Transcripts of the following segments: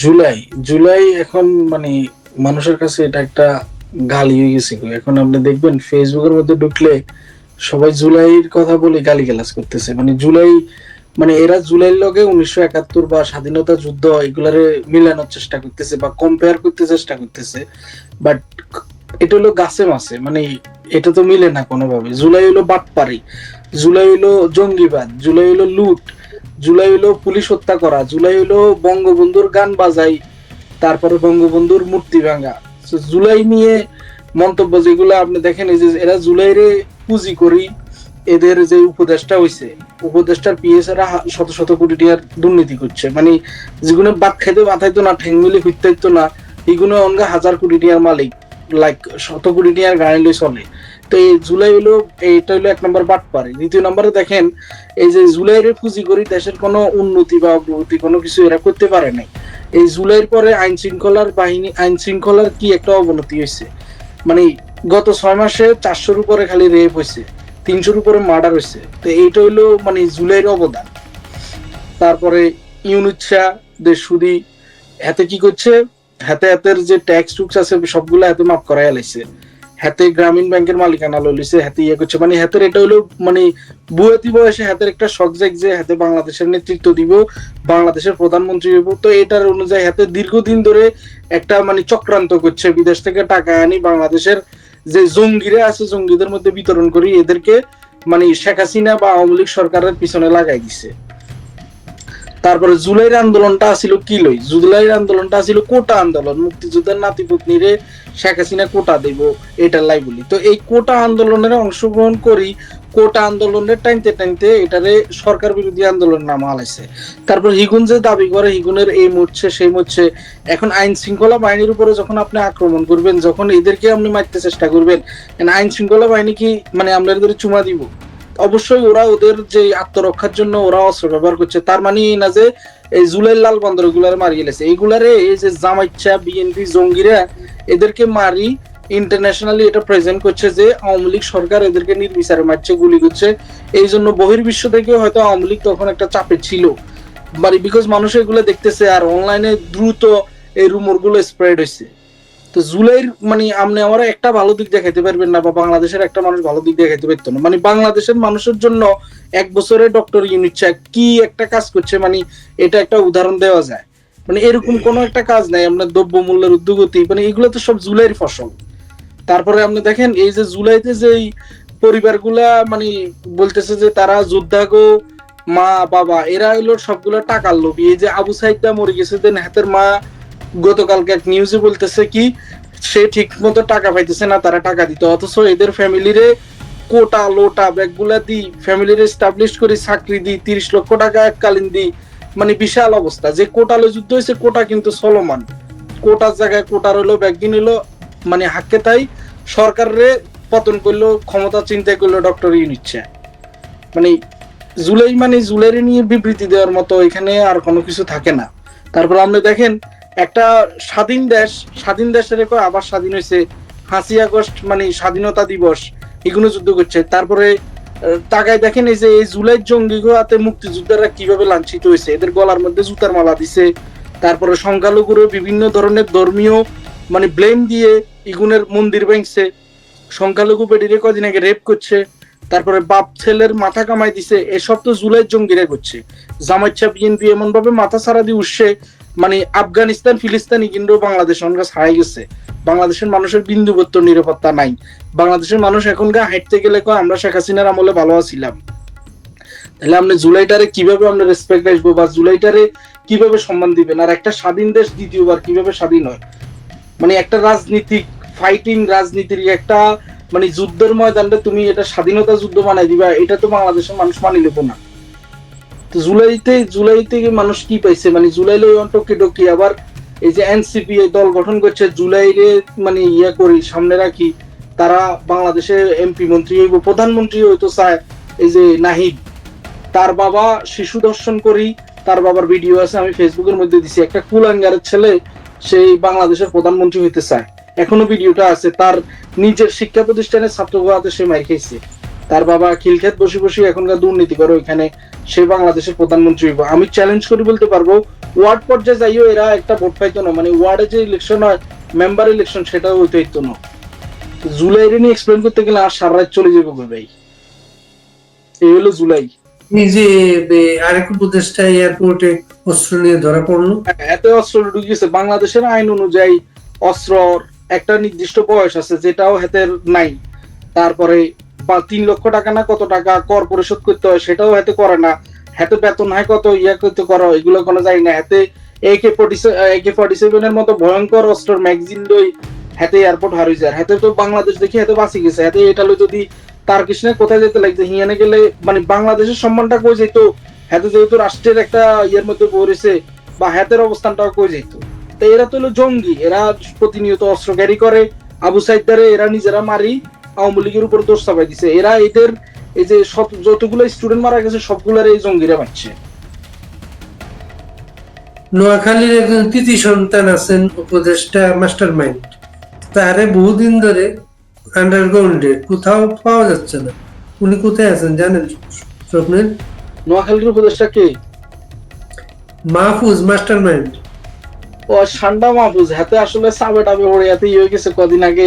জুলাই জুলাই এখন মানে মানুষের কাছে এটা একটা গালি হয়ে গেছে। এখন আপনি দেখবেন ফেসবুকের মধ্যে ঢুকলে সবাই জুলাইয়ের কথা বলে গালি করতেছে। মানে জুলাই মানে এরা জুলাইয়ের লগে উনিশশো একাত্তর বা স্বাধীনতা যুদ্ধ এগুলারে মিলানোর চেষ্টা করতেছে বা কম্পেয়ার করতে চেষ্টা করতেছে। বাট এটা হলো গাছে মাছে মানে এটা তো মিলে না কোনোভাবে। জুলাই হলো বাটপারি, জুলাই হলো জঙ্গিবাদ, জুলাই হলো লুট জুলাই হলো পুলিশ হত্যা করা, জুলাই হলো বঙ্গবন্ধুর গান বাজাই, তারপরে বঙ্গবন্ধুর মূর্তি ভাঙা। জুলাই নিয়ে মন্তব্য যেগুলো আপনি দেখেন, এই যে এরা জুলাইরে পুঁজি করি, এদের যে উপদেষ্টা হইছে উপদেশটার পিএস এরা শত শত কোটি টাকার দুর্নীতি করছে। মানে যেগুলো বাদ খাইতে মাথায় তো না ঠেং মিলে না এগুলো অনগা হাজার কোটি টাকার মালিক লাইক শত কোটি টাকার গাড়ি লই চলে। তো এই জুলাই হলো, এইটা হলো এক নম্বর বাট পারে দ্বিতীয় নম্বরে দেখেন, এই যে জুলাইরে পুঁজি করি দেশের কোনো উন্নতি বা অগ্রগতি কোনো কিছু এরা করতে পারে নাই। এই জুলাইয়ের পরে আইন শৃঙ্খলার বাহিনী, আইন শৃঙ্খলার কি একটা অবনতি হয়েছে? মানে গত ছয় মাসে চারশোর উপরে খালি রেপ হয়েছে, তিনশোর উপরে মার্ডার হয়েছে। তো এইটা হইল মানে জুলাইয়ের অবদান। তারপরে ইউনুচ্ছা দেশুদি হাতে কি করছে? হাতে হাতের যে ট্যাক্স টুক্স আছে, সবগুলো হাতে মাফ করাই লাইছে। হাতে গ্রামীণ ব্যাংকের মালিকানা লইছে হাতে ইয়ে করছে। মানে হাতের এটা হলো মানে বুয়েতি বয়সে হাতের একটা শখ জাগ যে হাতে বাংলাদেশের নেতৃত্ব দিব, বাংলাদেশের প্রধানমন্ত্রী হইব। তো এটার অনুযায়ী হাতে দীর্ঘদিন ধরে একটা মানে চক্রান্ত করছে। বিদেশ থেকে টাকা আনি বাংলাদেশের যে জঙ্গিরা আছে, জঙ্গিদের মধ্যে বিতরণ করি, এদেরকে মানে শেখ হাসিনা বা আওয়ামী লীগ সরকারের পিছনে লাগাই দিছে। তারপরে জুলাইয়ের আন্দোলনটা ছিল কি লই? জুলাইয়ের আন্দোলনটা ছিল কোটা আন্দোলন। মুক্তিযুদ্ধের নাতি পুতনিরে শেখ হাসিনা কোটা দেব এটা লাই বলি। তো এই কোটা আন্দোলনের অংশগ্রহণ করি, কোটা আন্দোলনের টাইনতে টাইনতে এটারে সরকার বিরোধী আন্দোলন নামা হালাইছে। তারপর হিগুন যে দাবি করে, হিগুনের এই মরছে, সেই মরছে, এখন আইন শৃঙ্খলা বাহিনীর উপরে যখন আপনি আক্রমণ করবেন, যখন এদেরকে আপনি মারতে চেষ্টা করবেন আইন শৃঙ্খলা বাহিনী কি মানে আমরা এদের চুমা দিব? অবশ্যই ওরা ওদের যে আত্মরক্ষার জন্য ওরা অস্ত্র ব্যবহার করছে, তার মানে এই না যে এই জুলাই লাল বন্দরগুলার মারি গেলেছে। এইগুলারে এই যে জামাইচ্ছা বিএনপি জঙ্গিরা, এদেরকে মারি ইন্টারন্যাশনালি এটা প্রেজেন্ট করছে যে আওয়ামী লীগ সরকার এদেরকে নির্বিচারে মারছে, গুলি করছে। এই জন্য বহির্বিশ্ব থেকে হয়তো আওয়ামী লীগ তখন একটা চাপে ছিল। মানে বিকজ মানুষ এগুলো দেখতেছে আর অনলাইনে দ্রুত এই রুমরগুলো স্প্রেড হয়েছে তো জুলাইয়ের মানে আপনি আমার একটা ভালো দিক দেখাইতে পারবেন না বা বাংলাদেশের একটা মানুষ ভালো দিক দেখাইতে পারতো না। মানে বাংলাদেশের মানুষের জন্য এক বছরে ডক্টর ইউনিট কি একটা কাজ করছে মানে এটা একটা উদাহরণ দেওয়া যায়। মানে এরকম কোনো একটা কাজ নাই, আপনার দ্রব্য মূল্যের উদ্যোগতি মানে এগুলো তো সব জুলাইয়ের ফসল। তারপরে আপনি দেখেন, এই যে জুলাইতে যে এই পরিবারগুলা মানে বলতেছে যে তারা যোদ্ধাগো মা, বাবা, এরা হইল সবগুলো টাকার লোভী। এই যে আবু সাইদা মরে গেছে দেন হাতের মা গতকালকে এক নিউজে বলতেছে কি, সে ঠিক মতো টাকা পাইতেছে না, তারা টাকা দিত। অথচ এদের ফ্যামিলিরে কোটা, লোটা, ব্যাগগুলা দিই, ফ্যামিলির এস্টাবলিশ করে, চাকরি দিই, তিরিশ লক্ষ টাকা এককালীন দিই। মানে বিশাল অবস্থা। যে কোটালে যুদ্ধ হয়েছে কোটা কিন্তু চলমান। কোটার জায়গায় কোটার হলো ব্যাগিন হলো মানে হাক্কে তাই সরকারে পতন করল, ক্ষমতা চিন্তা করল ডক্টর ইউনিচ্ছে। মানে জুলাই মানে জুলাইরে নিয়ে বিবৃতি দেওয়ার মতো এখানে আর কোনো কিছু থাকে না। তারপর আপনি দেখেন একটা স্বাধীন দেশ, স্বাধীন দেশের আবার স্বাধীন হয়েছে হাসি আগস্ট মানে স্বাধীনতা দিবস, এগুলো যুদ্ধ করছে। তারপরে তাকায় দেখেন এই যে এই জুলাই জঙ্গি হাতে মুক্তিযোদ্ধারা কীভাবে লাঞ্ছিত হয়েছে এদের গলার মধ্যে জুতার মালা দিছে। তারপরে সংখ্যালঘুরও বিভিন্ন ধরনের ধর্মীয় মানে ব্লেম দিয়ে ইগুনের মন্দির ভেঙছে। সংখ্যালঘু বেডিরে কদিন আগে রেপ করছে। তারপরে বাপ ছেলের মাথা কামাই দিছে। এসব তো জুলাই জঙ্গিরা করছে। জামাইচ্ছা বিএনপি এমন ভাবে মাথা সারা দিয়ে উঠছে মানে আফগানিস্তান, ফিলিস্তানি কিন্তু বাংলাদেশ অনগা ছাড়াই গেছে। বাংলাদেশের মানুষের বিন্দুবত্ত নিরাপত্তা নাই। বাংলাদেশের মানুষ এখনকার হাঁটতে গেলে কয়, আমরা শেখ হাসিনার আমলে ভালো আছিলাম। তাহলে আপনি জুলাইটারে কীভাবে আপনি রেসপেক্ট আসব বা জুলাইটারে কীভাবে সম্মান দিবেন? আর একটা স্বাধীন দেশ দ্বিতীয়বার কীভাবে স্বাধীন হয়? মানে একটা রাজনীতিক ফাইটিং রাজনীতির একটা মানে যুদ্ধের ময়দানটা তুমি এটা স্বাধীনতা যুদ্ধ বানাই দিবা, এটা তো বাংলাদেশের মানুষ মানি নেব না। তো জুলাইতে জুলাইতে মানুষ কি পাইছে? মানে জুলাই লই টকি টকি আবার এই যে এনসিপি দল গঠন করছে জুলাইরে মানে ইয়া করি, সামনে রাখি, তারা বাংলাদেশের এমপি মন্ত্রী হইব, প্রধানমন্ত্রী হইতো চায় এই যে নাহিদ। তার বাবা শিশু দর্শন করি, তার বাবার ভিডিও আছে, আমি ফেসবুকের মধ্যে দিছি। একটা কুলাঙ্গারের ছেলে, সেই বাংলাদেশের প্রধানমন্ত্রী হইতে চায়। এখনও ভিডিওটা আছে, তার নিজের শিক্ষা প্রতিষ্ঠানের ছাত্র হাতে সে মাই খেয়েছে তার বাবা খিলক্ষেত বসে বসে এখনকার দুর্নীতি করে ওইখানে সে বাংলাদেশের প্রধানমন্ত্রী হইব। আমি চ্যালেঞ্জ করি বলতে পারব ওয়ার্ড পর্যায়ে যাইও এরা একটা ভোট পাইতো না। মানে ওয়ার্ডে যে ইলেকশন হয় মেম্বার ইলেকশন সেটাও হইতে হইতো না। জুলাই রে নিয়ে এক্সপ্লেন করতে গেলে আর সারা রাত চলে যাবে ভাই? এই হলো জুলাই। এই যে বে- আরেক উপদেষ্টা এয়ারপোর্টে অস্ত্র নিয়ে ধরা পড়ল। এত অস্ত্র ঢুকিয়েছে। বাংলাদেশের আইন অনুযায়ী অস্ত্র একটা নির্দিষ্ট বয়স আছে যেটাও হাতের নাই। তারপরে তিন লক্ষ টাকা না কত টাকা কর পরিশোধ করতে হয় সেটাও হাতে করে না। হাতে বেতন হয় কত, ইয়া করতে করো, এগুলো কোনো যায় না। হাতে একে ফোর্টি একে ফর্টি মতো ভয়ঙ্কর অস্ত্র ম্যাগজিন লই এয়ারপোর্ট হারিয়ে যায়। তো বাংলাদেশ দেখি বাঁচি গেছে। এটা যদি তার কৃষ্ণে কোথায় যেতে লাগছে, হিয়ানে গেলে মানে বাংলাদেশের সম্মানটা কই যেত হাতে যেহেতু রাষ্ট্রের একটা ইয়ের মধ্যে পড়েছে বা হাতের অবস্থানটাও কই যেত তো এরা তো হলো জঙ্গি। এরা প্রতিনিয়ত অস্ত্র ক্যারি করে। আবু সাইদারে এরা নিজেরা মারি। আওয়ামী লীগের উপর দোষ চাপাই দিছে। এরা এদের এই যে সব যতগুলো স্টুডেন্ট মারা গেছে সবগুলোর এই জঙ্গিরা মারছে। নোয়াখালীর একজন কৃতি সন্তান আছেন উপদেষ্টা মাস্টার মাইন্ড তারে বহুদিন ধরে আন্ডারগ্রাউন্ডে কোথাও পাওয়া যাচ্ছে না। উনি কোথায় আছেন জানেন স্বপ্নের নোয়াখালীর উপদেষ্টা কে? মাহফুজ মাস্টার মাইন্ড ও ঠান্ডা মাহফুজ হাতে আসলে সাবে টাবে পড়ে হাতে ইয়ে হয়ে গেছে কদিন আগে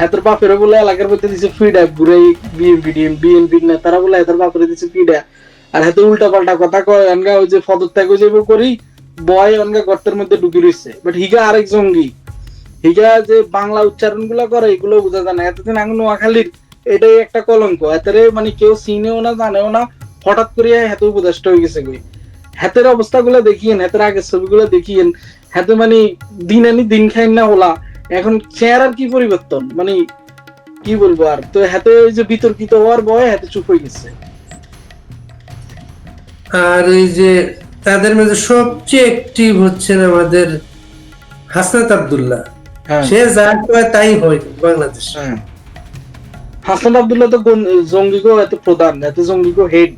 হাতের বাপের বলে এলাকার মধ্যে দিছে ফিডা বিএনপি বিএনপি বলে হাতের বাপের দিছে ফিডা। আর হাতে উল্টা পাল্টা কথা কয়, অনগা ওই যে হয়ে করি, বয় অনগা গর্তের মধ্যে বাট হিগা আরেক জঙ্গি। হিগা যে বাংলা উচ্চারণগুলা করে, এগুলো বোঝা যায় না। এতদিন আগে নোয়াখালীর, এটাই একটা কলঙ্ক। এতারে মানে কেউ চিনেও না, জানেও না, হঠাৎ করে হাতে উপদেষ্টা হয়ে গেছে কই হাতের অবস্থাগুলো দেখিয়েন, হাতের আগের ছবিগুলো দেখিয়েন, হাতে মানে দিন আনি দিন খাই না হলা। এখন চেহারার কি পরিবর্তন? মানে কি বলব আর? তো হাতে ওই যে বিতর্কিত হওয়ার ভয়ে হাতে চুপ হয়ে গেছে। আর ওই যে তাদের মধ্যে সবচেয়ে অ্যাক্টিভ হচ্ছেন আমাদের হাসনাত আব্দুল্লাহ। হ্যাঁ। সে যা কয় তাই হয় বাংলাদেশ। হ্যাঁ। হাসান আব্দুল্লাহ তো জঙ্গিগো এত প্রধান এত জঙ্গিগো হেড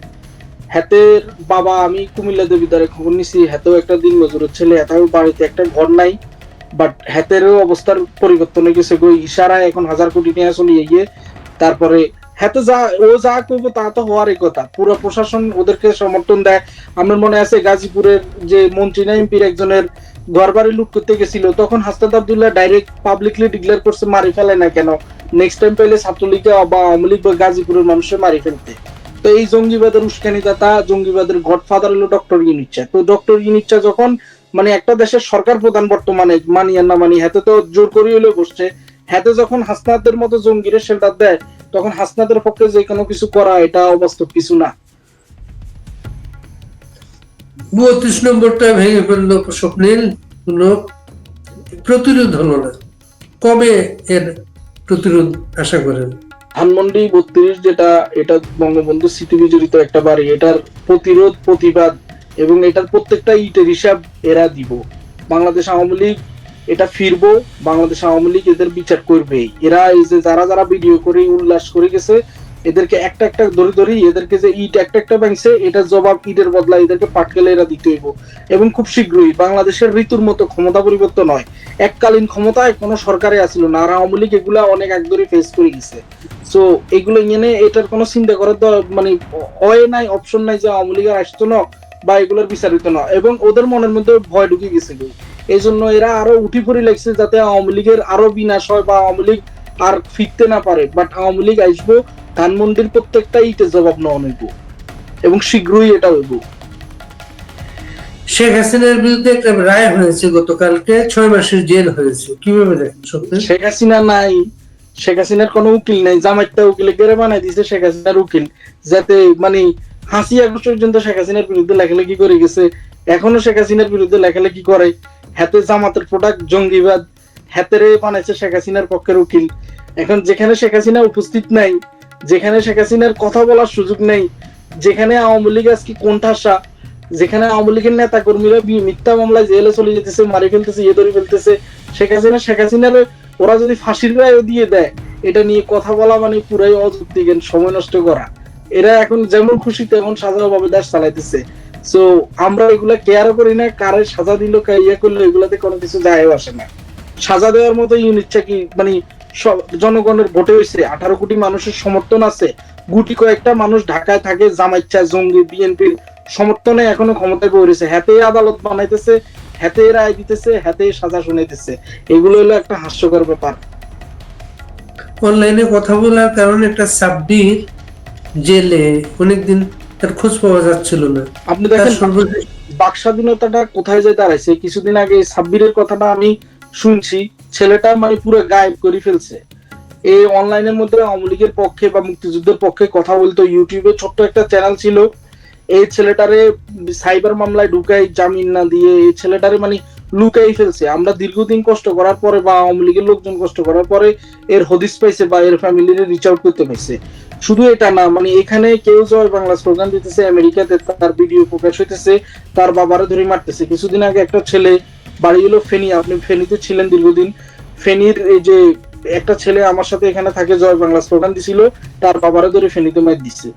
হাতের বাবা আমি কুমিল্লা দেবিদারে খবর নিছি হাতেও একটা দিন মজুরের ছেলে হাতেও বাড়িতে একটা ঘর নাই। বাট হাতেরও অবস্থার পরিবর্তন হয়ে গেছে ইশারায় এখন হাজার কোটি টাকা চলিয়ে গিয়ে, তারপরে হাতে যা, ও যা করব তা তো হওয়ারই কথা। পুরো প্রশাসন ওদেরকে সমর্থন দেয়। আমার মনে আছে গাজীপুরের যে মন্ত্রী না এমপির একজনের ঘর বাড়ি লুট করতে গেছিল, তখন Hasnat Abdullah direct publicly declare করছে, মারি ফেলে না কেন? নেক্সট টাইম পেলে ছাত্রলীগ বা আওয়ামী লীগ বা গাজীপুরের মানুষের মারি ফেলতে। তো এই জঙ্গিবাদের উস্কানি উস্কানিদাতা জঙ্গিবাদের গডফাদার হলো ডক্টর ইউনিচ্ছা তো ডক্টর ইউনিচ্ছা যখন মানে একটা দেশের সরকার প্রধান বর্তমানে মানি আর না মানি হাতে তো জোর করে হলেও বসছে। হাতে যখন হাসনাতের মতো জঙ্গিরে শেল্টার দেয় তখন হাসনাতের পক্ষে যে কোনো কিছু করা এটা অবাস্তব কিছু না। বত্রিশ নম্বরটা ভেঙে ফেলল স্বপ্নীল কোনো প্রতিরোধ হলো না। কবে এর প্রতিরোধ আশা করেন? ধানমন্ডি বত্রিশ যেটা এটা বঙ্গবন্ধু স্মৃতি বিজড়িত একটা বাড়ি এটার প্রতিরোধ প্রতিবাদ এবং এটার প্রত্যেকটা ইটের হিসাব এরা দিব। বাংলাদেশ আওয়ামী লীগ এটা ফিরবো, বাংলাদেশ আওয়ামী লীগ এদের বিচার করবে এরা এই যে যারা যারা ভিডিও করে, উল্লাস করে গেছে, এদেরকে একটা একটা ধরে ধরে এদেরকে যে ইট একটা একটা ব্যাংছে এটার জবাব ইটের বদলা এদেরকে পাটকেলে এরা দিতে হইব। এবং খুব শীঘ্রই বাংলাদেশের ঋতুর মতো ক্ষমতা পরিবর্তন হয়। এককালীন ক্ষমতায় কোনো সরকারে আসিল না, আর আওয়ামী লীগ এগুলা অনেক এক ধরে ফেস করে গেছে। সো এগুলো এনে এটার কোনো চিন্তা করার মানে হয় নাই অপশন নাই যে আওয়ামী লীগের আসতো না। বা এগুলোর বিচারিত না এবং ওদের মনের মধ্যে ভয় ঢুকে গেছে এই জন্য এরা আরও উঠি পড়ি লাগছে যাতে আওয়ামী লীগের আরও বিনাশ হয় বা আওয়ামী লীগ আর ফিরতে না পারে। বাট আওয়ামী লীগ আসব ধানমন্ডির প্রত্যেকটা ইটের জবাব নেওয়া হইব এবং শীঘ্রই এটা হইব। শেখ হাসিনার বিরুদ্ধে একটা রায় হয়েছে গতকালকে ছয় মাসের জেল হয়েছে। কীভাবে দেখেন শেখ হাসিনা নাই। শেখ হাসিনার কোনো উকিল নাই। জামাইটা উকিলে গেড়ে বানাই দিছে শেখ হাসিনার উকিল যাতে মানে হাসি আগস্ট পর্যন্ত শেখ হাসিনার বিরুদ্ধে লেখালেখি করে গেছে। এখনও শেখ হাসিনার বিরুদ্ধে লেখালেখি করে। হাতে জামাতের প্রোডাক্ট জঙ্গিবাদ, হাতেরে বানাইছে শেখ হাসিনার পক্ষের উকিল। এখন যেখানে শেখ হাসিনা উপস্থিত নাই, যেখানে শেখ হাসিনার কথা বলার সুযোগ নেই, যেখানে আওয়ামী লীগ আজকে কোণঠাসা যেখানে আওয়ামী লীগের নেতা কর্মীরা মিথ্যা মামলায় জেলে চলে যেতেছে, মারি ফেলতেছে ইয়ে ধরে ফেলতেছে, শেখ হাসিনা, শেখ হাসিনার ওরা যদি ফাঁসির রায়ও দিয়ে দেয়, এটা নিয়ে কথা বলা মানে পুরাই অযৌক্তিক সময় নষ্ট করা। এরা এখন যেমন খুশি তেমন সাজাভাবে দেশ চালাইতেছে। সো আমরা এগুলা কেয়ারও করি না, কারে সাজা দিল ইয়ে করল, এগুলাতে কোনো কিছু যায় আসে না। সাজা দেওয়ার মতো ইউনিটটা কি মানে জনগণের ভোটে হয়েছে আঠারো কোটি মানুষের সমর্থন আছে। গুটি কয়েকটা মানুষ ঢাকায় থাকে, জামাইচ্ছা, জঙ্গি, বিএনপির সমর্থনে এখনও ক্ষমতায় পড়েছে হাতে আদালত বানাইতেছে হাতে রায় দিতেছে হাতে সাজা শুনাইতেছে। এগুলো হলো একটা হাস্যকর ব্যাপার। অনলাইনে কথা বলার কারণে একটা সাব্বির জেলে অনেকদিন তার খোঁজ পাওয়া যাচ্ছিল না। আপনি দেখেন বাক স্বাধীনতাটা কোথায় যায় দাঁড়াইছে কিছুদিন আগে সাব্বিরের কথাটা আমি শুনছি ছেলেটা মানে পুরো গায়েব করে ফেলছে। এই অনলাইনের মধ্যে আওয়ামী লীগের পক্ষে বা মুক্তিযুদ্ধের পক্ষে কথা বলতো ইউটিউবে ছোট্ট একটা চ্যানেল ছিল। এই ছেলেটারে সাইবার মামলায় ঢুকাই জামিন না দিয়ে এই ছেলেটারে মানে লুকাই ফেলছে। আমরা দীর্ঘদিন কষ্ট করার পরে বা আওয়ামী লীগের লোকজন কষ্ট করার পরে এর হদিস পাইছে বা এর ফ্যামিলির রিচ আউট করতে পারছে শুধু এটা না মানে এখানে কেউ জয় বাংলা স্লোগান দিতেছে, আমেরিকাতে তার ভিডিও প্রকাশ হইতেছে, তার বাবারে ধরে মারতেছে। কিছুদিন আগে একটা ছেলে, বাড়ি হলো ফেনী, আপনি ফেনীতে ছিলেন দীর্ঘদিন। ফেনীর এই যে একটা ছেলে আমার সাথে এখানে থাকে জয় বাংলা স্লোগান দিছিল, তার বাবারে ধরে ফেনীতে মার দিছে।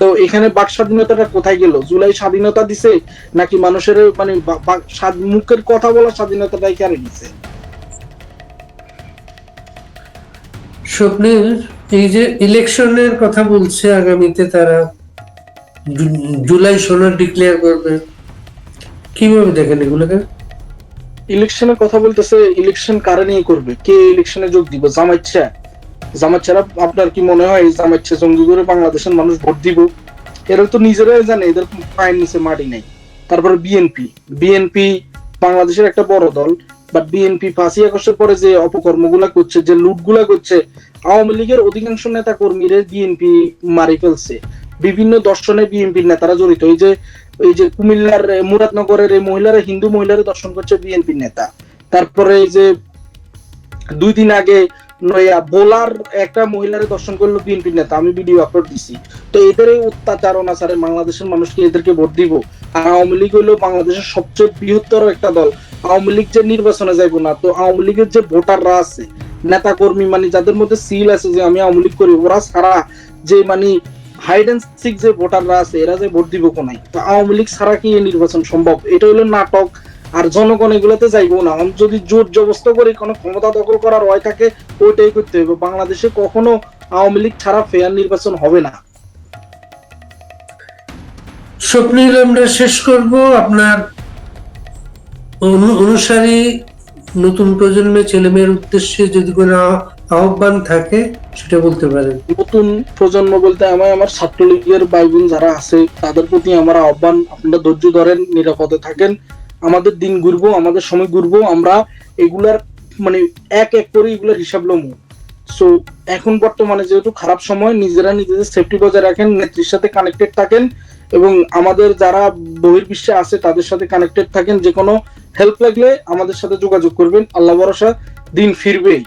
তো এখানে বাক স্বাধীনতাটা কোথায় গেল? জুলাই স্বাধীনতা দিছে, নাকি মানুষের মানে মুখের কথা বলার স্বাধীনতাটাই কেন দিছে? স্বপ্নের এই যে ইলেকশনের কথা বলছে আগামীতে তারা জুলাই সনদ ডিক্লেয়ার করবে। কীভাবে দেখেন এগুলোকে? ইলেকশনের কথা বলতেছে, ইলেকশন কারে নিয়ে করবে? কে ইলেকশনে যোগ দিব? জামাইচ্ছা জামাইচ্ছারা আপনার কি মনে হয় এই জামাইচ্ছা জঙ্গি করে বাংলাদেশের মানুষ ভোট দিব? এরা তো নিজেরাই জানে, এদের পায়ের নিচে মাটি নাই। তারপরে বিএনপি। বিএনপি বাংলাদেশের একটা বড় দল। বাট বিএনপি পাঁচই আগস্টের পরে যে অপকর্মগুলা করছে, যে লুটগুলা করছে, আওয়ামী লীগের অধিকাংশ নেতা কর্মীরা বিএনপি মারি ফেলছে। বিভিন্ন দর্শনে বিএনপির নেতারা জড়িত। এই যে এই যে কুমিল্লার মুরাদনগরের এই মহিলারা, হিন্দু মহিলারা দর্শন করছে বিএনপির নেতা। তারপরে এই যে দুই দিন আগে নয়া বোলার একটা মহিলারে দর্শন করল বিএনপির নেতা। আমি ভিডিও আপলোড দিছি। তো এদের এই অত্যাচার অনাচারে বাংলাদেশের মানুষকে এদেরকে ভোট দিব। আর আওয়ামী লীগ হলো বাংলাদেশের সবচেয়ে বৃহত্তর একটা দল। আওয়ামী লীগ যে নির্বাচনে যাইবো না, তো আওয়ামী লীগের যে ভোটাররা আছে নেতা কর্মী মানে যাদের মধ্যে সিল আছে যে আমি আওয়ামী লীগ করি, ওরা ছাড়া যে মানে হাইড অ্যান্ড সিক যে ভোটাররা আছে, এরা যে ভোট দিব কোনাই তো আওয়ামী লীগ ছাড়া কি এই নির্বাচন সম্ভব? এটা হলো নাটক, আর জনগণ এগুলোতে যাইবো না। আমি যদি জোর জবস্ত করে কোনো ক্ষমতা দখল করার হয় থাকে, ওইটাই করতে হবে বাংলাদেশে কখনো আওয়ামী লীগ ছাড়া ফেয়ার নির্বাচন হবে না। স্বপ্নিল, আমরা শেষ করব। আপনার অনুসারী নতুন প্রজন্মের ছেলেমেয়ের উদ্দেশ্যে যদি কোনো আহ্বান থাকে, সেটা বলতে পারেন। নতুন প্রজন্ম বলতে আমার আমার ছাত্রলীগের ভাই বোন যারা আছে, তাদের প্রতি আমার আহ্বান, আপনারা ধৈর্য ধরেন, নিরাপদে থাকেন। আমাদের দিন ঘুরবো, আমাদের সময় ঘুরবো, আমরা এগুলার মানে এক এক করে এগুলার হিসাব লমু। সো এখন বর্তমানে যেহেতু খারাপ সময়, নিজেরা নিজেদের সেফটি বজায় রাখেন, নেত্রীর সাথে কানেক্টেড থাকেন এবং আমাদের যারা বহির্বিশ্বে আছে, তাদের সাথে কানেক্টেড থাকেন যে কোনো হেল্প লাগলে আমাদের সাথে যোগাযোগ করবেন। আল্লাহ ভরসা, দিন ফিরবেই।